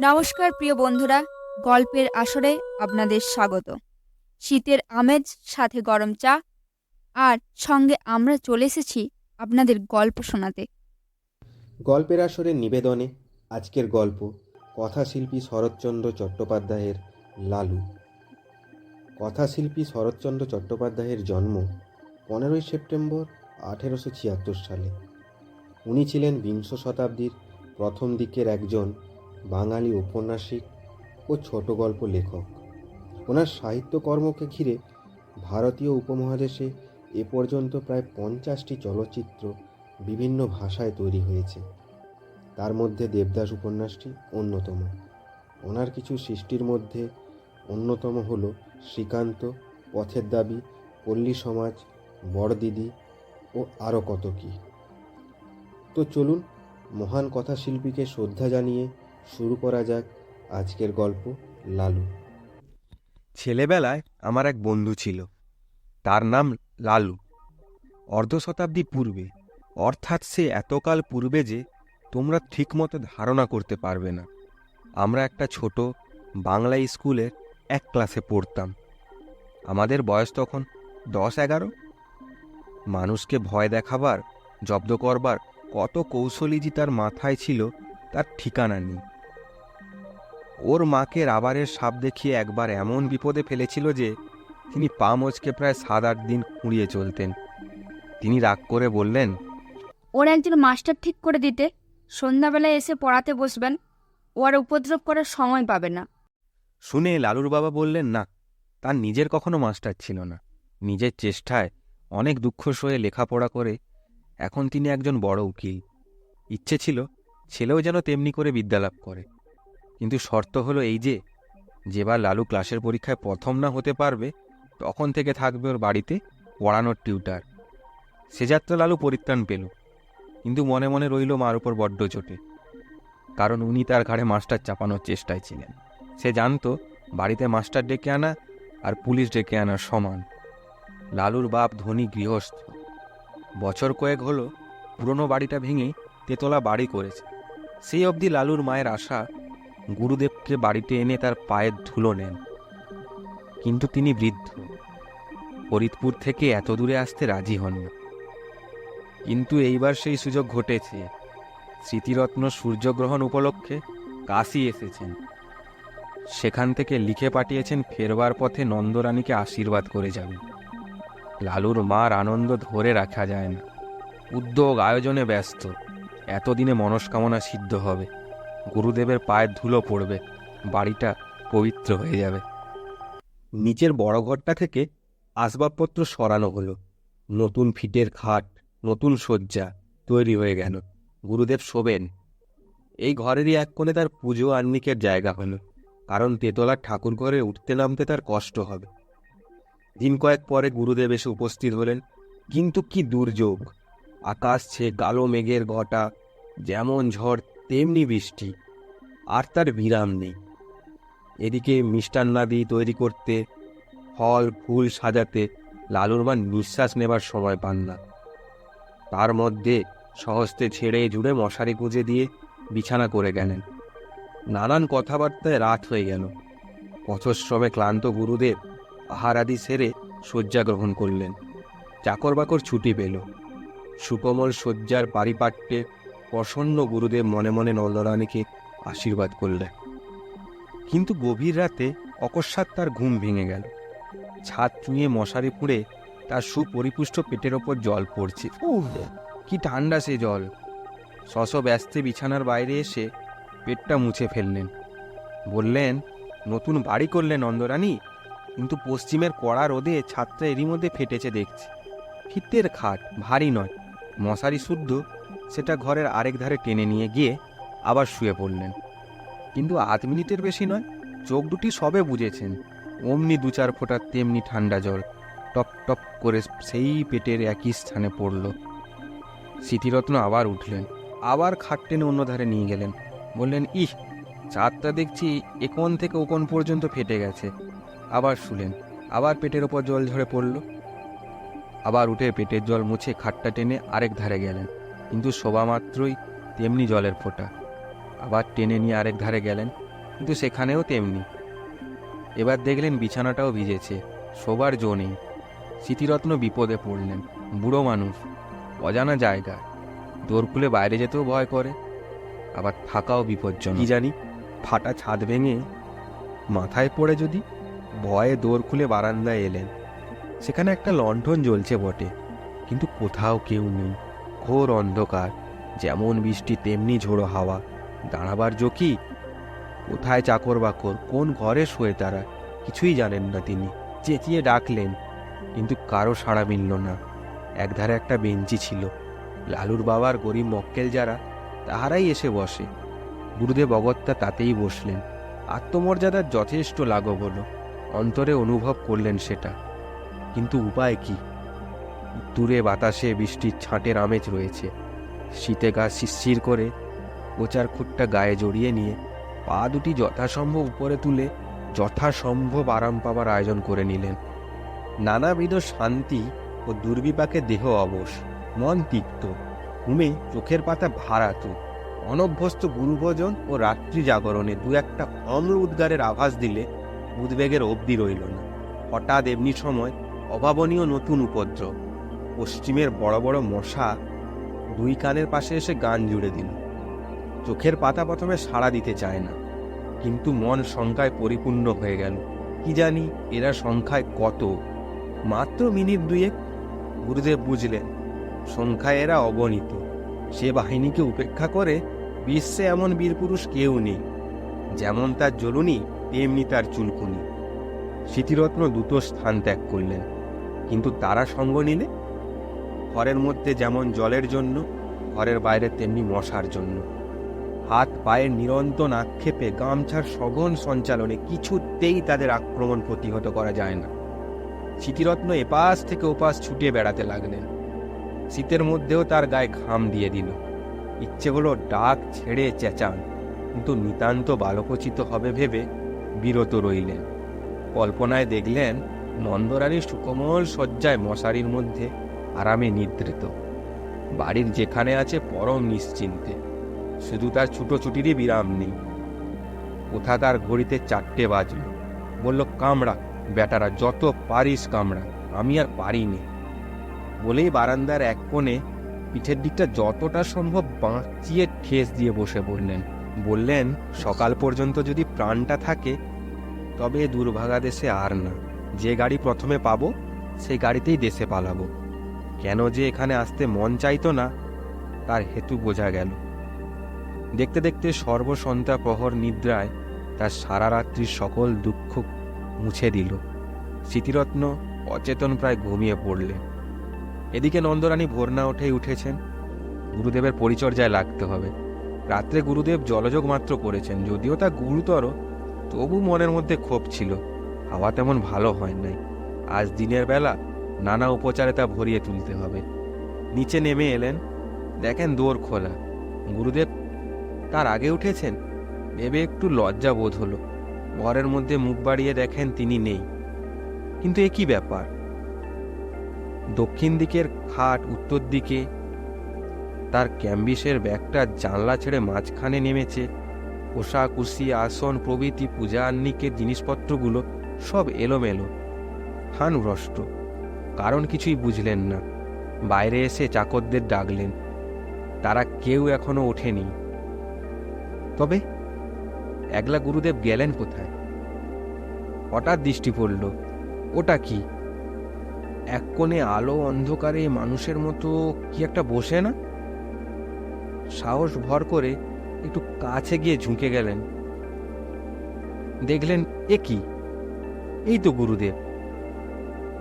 নমস্কার প্রিয় বন্ধুরা, গল্পের আসরে আপনাদের স্বাগত। শীতের আমেজ, সাথে গরম চা, আর সঙ্গে আমরা চলে এসেছি আপনাদের গল্প শোনাতে। গল্পের আসরের নিবেদনে, আজকের গল্প কথাশিল্পী শরৎচন্দ্র চট্টোপাধ্যায়ের লালু। কথাশিল্পী শরৎচন্দ্র চট্টোপাধ্যায়ের জন্ম পনেরোই সেপ্টেম্বর আঠেরোশো ছিয়াত্তর সালে। উনি ছিলেন বিংশ শতাব্দীর প্রথম দিকের একজন বাঙালি ঔপন্যাসিক ও ছোট গল্প লেখক। ওনার সাহিত্যকর্মকে ঘিরে ভারতীয় উপমহাদেশে এ পর্যন্ত প্রায় পঞ্চাশটি চলচ্চিত্র বিভিন্ন ভাষায় তৈরি হয়েছে। তার মধ্যে দেবদাস উপন্যাসটি অন্যতম। ওনার কিছু সৃষ্টির মধ্যে অন্যতম হল শ্রীকান্ত, পথের দাবি, পল্লী সমাজ বড়দিদি ও আরও কত কী। তো চলুন মহান কথাশিল্পীকে শ্রদ্ধা জানিয়ে শুরু করা যাক আজকের গল্প লালু। ছেলেবেলায় আমার এক বন্ধু ছিল। তার নাম লালু। অর্ধ শতাব্দী পূর্বে, অর্থাৎ সে এতকাল পূর্বে যে তোমরা ঠিকমতো ধারণা করতে পারবে না। আমরা একটা ছোট বাংলা স্কুলের এক ক্লাসে পড়তাম। আমাদের বয়স তখন দশ এগারো। মানুষকে ভয় দেখাবার, জব্দ করবার কত কৌশলী যে তার মাথায় ছিল, তার ঠিকানা নেই। ওর মাকে রাবারের সাপ দেখিয়ে একবার এমন বিপদে ফেলেছিল যে তিনি পা মচকে প্রায় সাত আট দিন কুড়িয়ে চলতেন। তিনি রাগ করে বললেন ওর একজন মাস্টার ঠিক করে দিতে সন্ধ্যাবেলায় এসে পড়াতে বসবেন ও আর উপদ্রব করার সময় পাবে না। শুনে লালুর বাবা বললেন না তার নিজের কখনো মাস্টার ছিল না। নিজের চেষ্টায় অনেক দুঃখ সয়ে লেখাপড়া করে এখন তিনি একজন বড় উকিল। ইচ্ছে ছিল ছেলেও যেন তেমনি করে বিদ্যালাভ করে। কিন্তু শর্ত হলো এই যে, যেবার লালু ক্লাসের পরীক্ষায় প্রথম না হতে পারবে, তখন থেকে থাকবে ওর বাড়িতে পড়ানোর টিউটার। সে যাত্রা লালু পরিত্রাণ পেল, কিন্তু মনে মনে রইল মার উপর বড্ড চোটে। কারণ উনি তার ঘাড়ে মাস্টার চাপানোর চেষ্টায় ছিলেন। সে জানতো, বাড়িতে মাস্টার ডেকে আনা আর পুলিশ ডেকে আনা সমান। লালুর বাপ ধনী গৃহস্থ। বছর কয়েক হলো পুরনো বাড়িটা ভেঙে তেতলা বাড়ি করেছে। সেই অবধি লালুর মায়ের আশা গুরুদেবকে বাড়িতে এনে তার পায়ের ধুলো নেন। কিন্তু তিনি বৃদ্ধ। ফরিদপুর থেকে এত দূরে আসতে রাজি হন কিন্তু এইবার সেই সুযোগ ঘটেছে। স্মৃতিরত্ন সূর্যগ্রহণ উপলক্ষে কাশি এসেছেন। সেখান থেকে লিখে পাঠিয়েছেন, ফেরবার পথে নন্দরানীকে আশীর্বাদ করে যাবেন লালুর মার আনন্দ ধরে রাখা যায় না। উদ্যোগ আয়োজনে ব্যস্ত। এতদিনে মনস্কামনা সিদ্ধ হবে। গুরুদেবের পায়ের ধুলো পড়বে, বাড়িটা পবিত্র হয়ে যাবে। নিচের বড় ঘরটা থেকে আসবাবপত্র সরানো হলো। নতুন ফিটের খাট, নতুন শয্যা তৈরি হয়ে গেল। গুরুদেব শোবেন। এই ঘরেরই এক কোণে তার পুজো আহ্নিকের জায়গা হলো, কারণ তেতলার ঠাকুর ঘরে উঠতে নামতে তার কষ্ট হবে। দিন কয়েক পরে গুরুদেব এসে উপস্থিত হলেন। কিন্তু কি দুর্যোগ! আকাশ ছে কালো মেঘের ঘটা, যেমন ঝড় তেমনি বৃষ্টি, আর তার বিরাম নেই। এদিকে মিষ্টান্নাদি তৈরি করতে, ফল, ফুল সাজাতে লালুর মা নিঃশ্বাস নেবার সময় পান না। তার মধ্যে সহস্তে ছেড়ে জুড়ে মশারি গুঁজে দিয়ে বিছানা করে গেলেন। নানান কথাবার্তায় রাত হয়ে গেল। পথশ্রমে ক্লান্ত গুরুদেব আহারাদি সেরে শয্যা গ্রহণ করলেন। চাকর বাকর ছুটি পেল। সুকোমল শয্যার পারিপাট্যে প্রসন্ন গুরুদেব মনে মনে নন্দরানীকে আশীর্বাদ করলেন কিন্তু গভীর রাতে অকস্মাৎ তার ঘুম ভেঙে গেল। ছাদ চুঁয়ে মশারি পুড়ে তার সুপরিপুষ্ট পেটের ওপর জল পড়ছে। কি ঠান্ডা সে জল। শশ ব্যস্তে বিছানার বাইরে এসে পেটটা মুছে ফেললেন। বললেন, নতুন বাড়ি করলেন নন্দরানী, কিন্তু পশ্চিমের কড়া রোদে ছাদটা এরই মধ্যে ফেটেছে দেখছি। ফিতের খাট, ভারী নয়। মশারি শুদ্ধ সেটা ঘরের আরেক ধারে টেনে নিয়ে গিয়ে আবার শুয়ে পড়লেন। কিন্তু আধ মিনিটের বেশি নয়, চোখ দুটি সবে বুঝেছেন অমনি দু চার ফোঁটা তেমনি ঠান্ডা জল টপ টপ করে সেই পেটের একই স্থানে পড়ল। স্মৃতিরত্ন আবার উঠলেন, আবার খাট টেনে অন্য ধারে নিয়ে গেলেন। বললেন, ইহ, চাঁদটা দেখছি একন থেকে ওকোন পর্যন্ত ফেটে গেছে। আবার শুলেন, আবার পেটের ওপর জল ঝরে পড়ল। আবার উঠে পেটের জল মুছে খাটটা টেনে আরেক ধারে গেলেন। কিন্তু শোভা মাত্রই তেমনি জলের ফোঁটা। আবার টেনে নিয়ে আরেক ধারে গেলেন, কিন্তু সেখানেও তেমনি। এবার দেখলেন বিছানাটাও ভিজেছে, শোবার জো নেই। স্মৃতিরত্ন বিপদে পড়লেন, বুড়ো মানুষ, অজানা জায়গা, দোর খুলে বাইরে যেতেও ভয় করে, আবার থাকাও বিপজ্জনক। কি জানি, ফাটা ছাদ ভেঙে মাথায় পড়ে যদি ভয়ে দোর খুলে বারান্দায় এলেন, সেখানে একটা লণ্ঠন জ্বলছে বটে, কিন্তু কোথাও কেউ নেই। ঘোর অন্ধকার, যেমন বৃষ্টি তেমনি ঝোড়ো হাওয়া। দাঁড়াবার জোকি? কোথায় চাকর বাকর? কোন ঘরে শোয়ে তারা? কিছুই জানেন না তিনি। চেঁচিয়ে ডাকলেন, কিন্তু কারও সাড়া মিলল না। একধারে একটা বেঞ্চি ছিল। লালুর বাবার গরিব মক্কেল যারা, তাহারাই এসে বসে। গুরুদেব অগত্যা তাতেই বসলেন। আত্মমর্যাদার যথেষ্ট লাঘব হলো অন্তরে অনুভব করলেন সেটা। কিন্তু উপায় কি? দূরে বাতাসে বৃষ্টির ছাঁটের আমেজ রয়েছে। শীতে গা শিরশির করে কোচার খুঁটটা গায়ে জড়িয়ে নিয়ে পা দুটি যথাসম্ভব উপরে তুলে যথাসম্ভব আরাম পাবার আয়োজন করে নিলেন। নানাবিধ শান্তি ও দুর্বিপাকে দেহ অবশ, মন তিক্ত, ঘুমে চোখের পাতা ভারাত, অনভ্যস্ত গুরুভোজন ও রাত্রি জাগরণে দু একটা অম্ল উদ্গারের আভাস দিলে উদ্বেগের অবধি রইল না। হঠাৎ এমনি সময় অভাবনীয় নতুন উপদ্রব। পশ্চিমের বড় বড় মশা দুই কানের পাশে এসে গান জুড়ে দিল। চোখের পাতা প্রথমে সাড়া দিতে চায় না, কিন্তু মন সংখ্যায় পরিপূর্ণ হয়ে গেল। কি জানি এরা সংখ্যায় কত? মাত্র মিনিট দুয়েক গুরুদেব বুঝলেন সংখ্যায় এরা অগণিত। সে বাহিনীকে উপেক্ষা করে বিশ্বে এমন বীরপুরুষ কেউ নেই, যেমন তার জ্বলুনি তেমনি তার চুলকুনি। স্মৃতিরত্ন দুটো স্থান ত্যাগ করলেন, কিন্তু তারা সঙ্গ নিলে ঘরের মধ্যে যেমন জলের জন্য, ঘরের বাইরে তেমনি মশার জন্য। হাত পায়ের নিরন্তর আক্ষেপে গামছার সঘন সঞ্চালনে কিছুতেই তাদের আক্রমণ প্রতিহত করা যায় না। স্মৃতিরত্ন এপাশ থেকে ওপাশ ছুটে বেড়াতে লাগলেন। শীতের মধ্যেও তার গায়ে ঘাম দিয়ে দিল। ইচ্ছে হলো ডাক ছেড়ে চেঁচান, কিন্তু নিতান্ত বালকোচিত হবে ভেবে বিরত রইলেন। কল্পনায় দেখলেন নন্দরানী সুকোমল শয্যায় মশারির মধ্যে আরামে নিদ্রিত। বাড়ির যেখানে আছে পরম নিশ্চিন্তে, শুধু তার ছুটোছুটিরই বিরাম নেই। কোথা তার ঘড়িতে চারটে বাজল, বলল, কামড়া, বেটারা, যত পারিস কামড়া, আমি আর পারিনি। বলেই বারান্দার এক কোণে পিঠের দিকটা যতটা সম্ভব বাঁচিয়ে ঠেস দিয়ে বসে পড়লেন। বললেন, সকাল পর্যন্ত যদি প্রাণটা থাকে, তবে দুর্ভাগা দেশে আর না। যে গাড়ি প্রথমে পাবো, সেই গাড়িতেই দেশে পালাবো। কেন যে এখানে আসতে মন চাইতো না, তার হেতু বোঝা গেল। দেখতে দেখতে সর্বসন্তা প্রহর নিদ্রায় তার সারা রাত্রির সকল দুঃখ মুছে দিল। স্মৃতিরত্ন অচেতন প্রায় ঘুমিয়ে পড়লেন এদিকে নন্দরানী ভোর না উঠেই উঠেছেন। গুরুদেবের পরিচর্যায় লাগতে হবে। রাত্রে গুরুদেব জলযোগ মাত্র করেছেন, যদিও তা গুরুতর, তবু মনের মধ্যে ক্ষোভ ছিল। হাওয়া তেমন ভালো হয় নাই। আজ দিনের বেলা নানা উপচারে তা ভরিয়ে তুলতে হবে। নিচে নেমে এলেন। দেখেন দোর খোলা। গুরুদেব তার আগে উঠেছেন? ভেবে একটু লজ্জা বোধ হলো। ঘরের মধ্যে মুখ বাড়িয়ে দেখেন তিনি নেই। কিন্তু এ কি ব্যাপার? দক্ষিণ দিকের খাট, উত্তর দিকে তার ক্যাম্বিসের ব্যাগটা জানলা ছেড়ে মাঝখানে নেমেছে। কোষাকুষি আসন, প্রভৃতি, পূজা, আহ্নিকের জিনিসপত্রগুলো সব এলোমেলো। হানভ্রষ্ট কারণ কিছুই বুঝলেন না। বাইরে এসে চাকরদের ডাকলেন। তারা কেউ এখনও ওঠেনি। তবে একলা গুরুদেব গেলেন কোথায়? হঠাৎ দৃষ্টি পড়ল, ওটা কি? এক কোণে আলো অন্ধকারে মানুষের মতো কি একটা বসে না? সাহস ভর করে একটু কাছে গিয়ে ঝুঁকে গেলেন। দেখলেন, এ কি? এই তো গুরুদেব।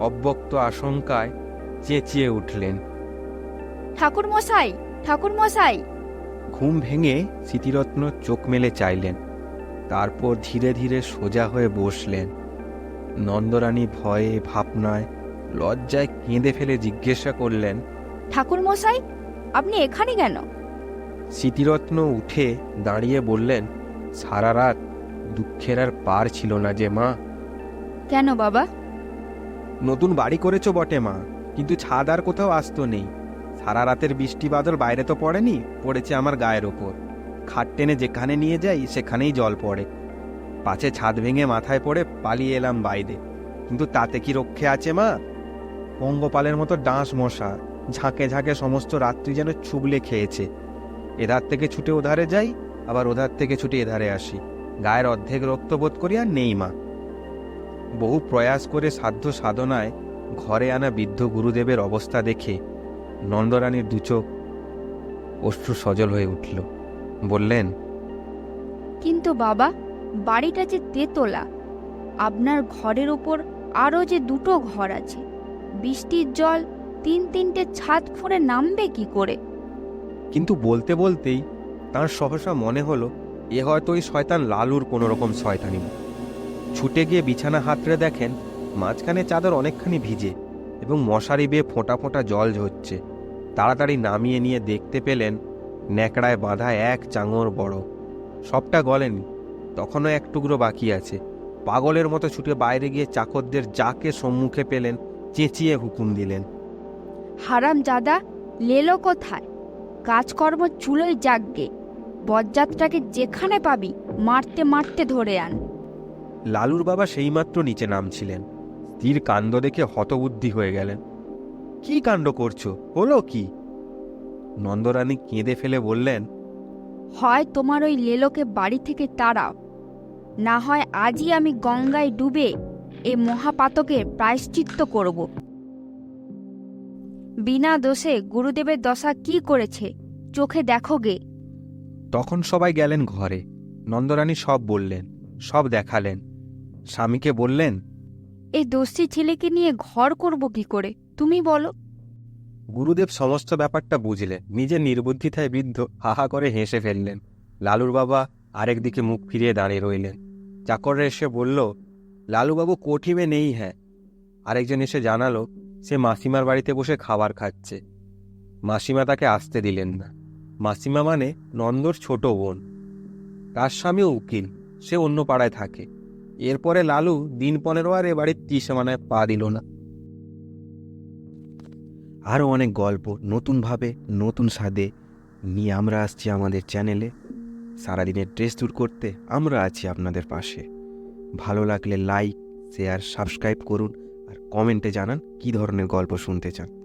অব্যক্ত আশঙ্কায় চেঁচিয়ে উঠলেন। ঠাকুর মশাই ঠাকুর মশাই ঘুম ভেঙে স্মৃতিরত্ন চোখ মেলে চাইলেন। তারপর ধীরে ধীরে সোজা হয়ে বসলেন। নন্দরানী ভয়ে ভাবনায় লজ্জায় কেঁদে ফেলে জিজ্ঞাসা করলেন ঠাকুর মশাই আপনি এখানে কেন? স্মৃতিরত্ন উঠে দাঁড়িয়ে বললেন সারা রাত দুঃখের আর পার ছিল না যে মা। কেন বাবা? নতুন বাড়ি করেছ বটে মা, কিন্তু ছাদ আর কোথাও আসতো নেই। সারা রাতের বৃষ্টি বাদল বাইরে তো পড়েনি, পড়েছে আমার গায়ের ওপর। খাট টেনে যেখানে নিয়ে যাই, সেখানেই জল পড়ে। পাছে ছাদ ভেঙে মাথায় পড়ে পালিয়ে এলাম বাইরে। কিন্তু তাতে কি রক্ষে আছে মা? পঙ্গপালের মতো ডাঁশ মশা, ঝাঁকে ঝাঁকে সমস্ত রাত্রি যেন ছুবলে খেয়েছে। এধার থেকে ছুটে ওধারে যাই, আবার ওধার থেকে ছুটে এধারে আসি। গায়ের অর্ধেক রক্ত বোধ করি আর নেই মা। বহু প্রয়াস করে সাধ্য সাধনায় ঘরে আনা বৃদ্ধ গুরুদেবের অবস্থা দেখে নন্দরানীর দুচোখ অশ্রু সজল হয়ে উঠল। বললেন কিন্তু বাবা বাড়িটা যে তেতলা আপনার ঘরের ওপর আরও যে দুটো ঘর আছে বৃষ্টির জল তিন তিনটে ছাদ ফুঁড়ে নামবে কি করে? কিন্তু বলতে বলতেই তার সহসা মনে হলো এ হয়তো ওই শয়তান লালুর কোনো রকম শয়তানি ছুটে গিয়ে বিছানা হাতড়ে দেখেন মাঝখানে চাদর অনেকখানি ভিজে এবং মশারি বেয়ে ফোঁটা ফোঁটা জল ঝরছে। তাড়াতাড়ি নামিয়ে নিয়ে দেখতে পেলেন ন্যাকড়ায় বাঁধা এক চাঙর বড়। সবটা গলেনি, তখনও এক টুকরো বাকি আছে। পাগলের মতো ছুটে বাইরে গিয়ে চাকরদের যাকে সম্মুখে পেলেন, চেঁচিয়ে হুকুম দিলেন। হারাম জাদা, লেলো কোথায়? কাজকর্ম চুলোই জাগগে বজ্জাতটাকে যেখানে পাবি, মারতে মারতে ধরে আন। লালুর বাবা সেইমাত্র নিচে নামছিলেন। স্ত্রীর কাণ্ড দেখে হতবুদ্ধি হয়ে গেলেন। কি কাণ্ড করছ? হলো কি? নন্দরানী কেঁদে ফেলে বললেন হয় তোমার ওই লেলোকে বাড়ি থেকে তাড়াও। না হয় আজই আমি গঙ্গায় ডুবে এ মহাপাতকের প্রায়শ্চিত্ত করব। বিনা দোষে গুরুদেবের দশা কি করেছে চোখে দেখো গে। তখন সবাই গেলেন ঘরে। নন্দরানী সব বললেন সব দেখালেন। স্বামীকে বললেন এই দোষী ছেলেকে নিয়ে ঘর করব কি করে? তুমি বলো। গুরুদেব সমস্ত ব্যাপারটা বুঝলেন। নিজের নির্বুদ্ধিতায় বৃদ্ধ হাহা করে হেসে ফেললেন। লালুর বাবা আরেক দিকে মুখ ফিরিয়ে দাঁড়িয়ে রইলেন। চাকররা এসে বলল লালুবাবু কোঠিমে নেই হ্যাঁ। আরেকজন এসে জানালো সে মাসিমার বাড়িতে বসে খাবার খাচ্ছে। মাসিমা তাকে আসতে দিলেন না। মাসিমা মানে নন্দর ছোট বোন। তার স্বামী উকিল সে অন্য পাড়ায় থাকে। এরপরে লালু দিন পনেরো আর এ বাড়ির ত্রিসীমানায় পা দিল না। আরও অনেক গল্প নতুনভাবে, নতুন স্বাদে নিয়ে আমরা আসছি আমাদের চ্যানেলে। সারাদিনের ড্রেস দূর করতে আমরা আছি আপনাদের পাশে। ভালো লাগলে লাইক, শেয়ার, সাবস্ক্রাইব করুন আর কমেন্টে জানান কী ধরনের গল্প শুনতে চান।